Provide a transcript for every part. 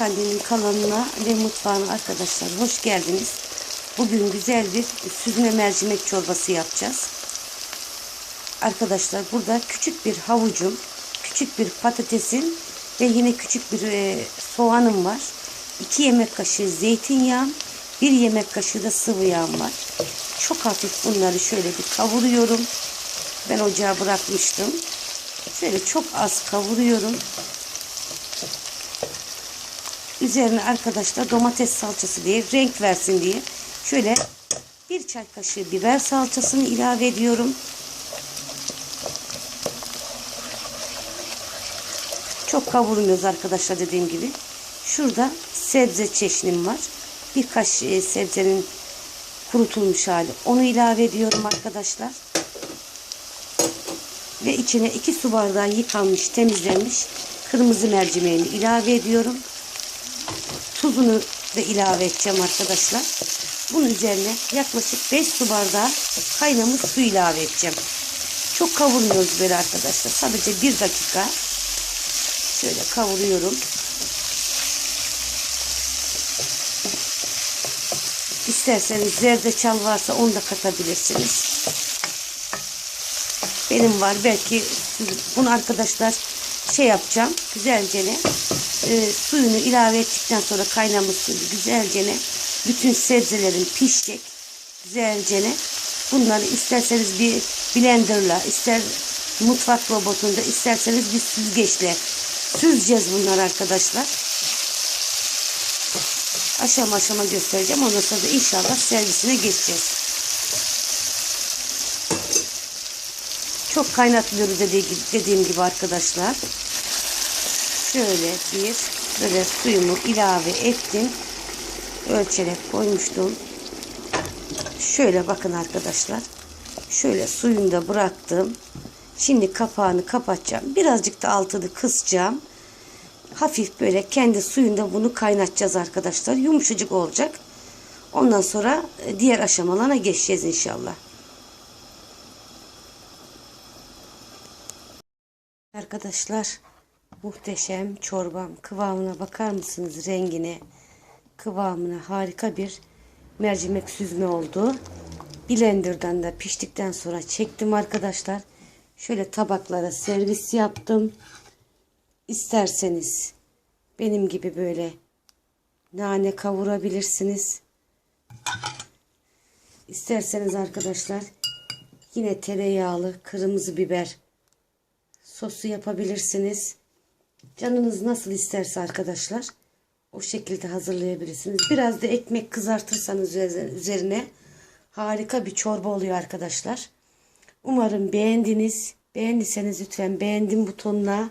Annemin kanalına ve mutfağına arkadaşlar hoş geldiniz. Bugün güzel bir süzme mercimek çorbası yapacağız. Arkadaşlar burada küçük bir havucum, küçük bir patatesim ve yine küçük bir e, soğanım var. 2 yemek kaşığı zeytinyağım, 1 yemek kaşığı da sıvı yağım var. Çok hafif bunları şöyle bir kavuruyorum. Ben ocağa bırakmıştım. Şöyle çok az kavuruyorum. Üzerine arkadaşlar domates salçası diye renk versin diye şöyle bir çay kaşığı biber salçasını ilave ediyorum. Çok kavurmuyoruz arkadaşlar dediğim gibi. Şurada sebze çeşnim var. Birkaç e, sebzenin kurutulmuş hali. Onu ilave ediyorum arkadaşlar. Ve içine 2 su bardağı yıkanmış, temizlenmiş kırmızı mercimeğini ilave ediyorum. Tuzunu da ilave edeceğim arkadaşlar. Bunun üzerine yaklaşık 5 su bardağı kaynamış su ilave edeceğim. Çok kavurmuyoruz böyle arkadaşlar. Sadece 1 dakika şöyle kavuruyorum. İsterseniz zerdeçal varsa onu da katabilirsiniz. Benim var. Belki bunu arkadaşlar şey yapacağım. Güzelce ne e, suyunu ilave ettikten sonra kaynamış suyu güzelce ne bütün sebzelerin pişecek. Güzelce ne bunları isterseniz bir blenderla ister mutfak robotunda isterseniz bir süzgeçle süzeceğiz bunları arkadaşlar. Aşama aşama göstereceğim. Ondan sonra da inşallah servisine geçeceğiz. Çok kaynatmıyoruz dediğim gibi arkadaşlar. Şöyle bir böyle suyumu ilave ettim. Ölçerek koymuştum. Şöyle bakın arkadaşlar. Şöyle suyunu da bıraktım. Şimdi kapağını kapatacağım. Birazcık da altını kısacağım. Hafif böyle kendi suyunda bunu kaynatacağız arkadaşlar. Yumuşacık olacak. Ondan sonra diğer aşamalarına geçeceğiz inşallah. Arkadaşlar muhteşem çorbam kıvamına bakar mısınız rengine kıvamına harika bir mercimek süzme oldu. Blender'dan da piştikten sonra çektim arkadaşlar. Şöyle tabaklara servis yaptım. İsterseniz benim gibi böyle nane kavurabilirsiniz. İsterseniz arkadaşlar yine tereyağlı kırmızı biber sosu yapabilirsiniz. Canınız nasıl isterse arkadaşlar o şekilde hazırlayabilirsiniz. Biraz da ekmek kızartırsanız üzerine harika bir çorba oluyor arkadaşlar. Umarım beğendiniz. Beğendiyseniz lütfen beğendim butonuna.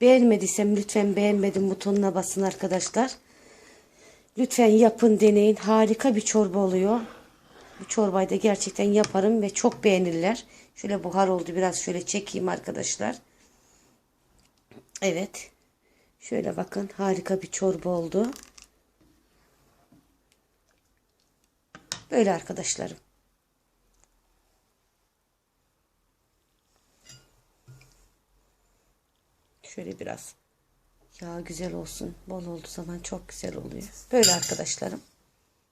Beğenmediysem lütfen beğenmedim butonuna basın arkadaşlar. Lütfen yapın deneyin. Harika bir çorba oluyor. Bu çorbayı da gerçekten yaparım ve çok beğenirler. Şöyle buhar oldu. Biraz şöyle çekeyim arkadaşlar. Evet. Şöyle bakın harika bir çorba oldu. Böyle arkadaşlarım. Şöyle biraz yağ güzel olsun. Bol olduğu zaman çok güzel oluyor. Böyle arkadaşlarım.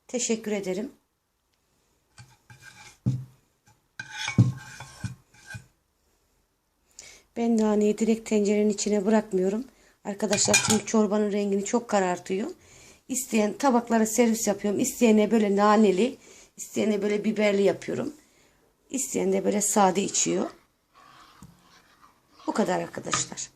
Teşekkür ederim. Ben naneyi direkt tencerenin içine bırakmıyorum. Arkadaşlar çünkü çorbanın rengini çok karartıyor. İsteyen tabaklara servis yapıyorum. İsteyene böyle naneli, isteyene böyle biberli yapıyorum. İsteyen de böyle sade içiyor. Bu kadar arkadaşlar.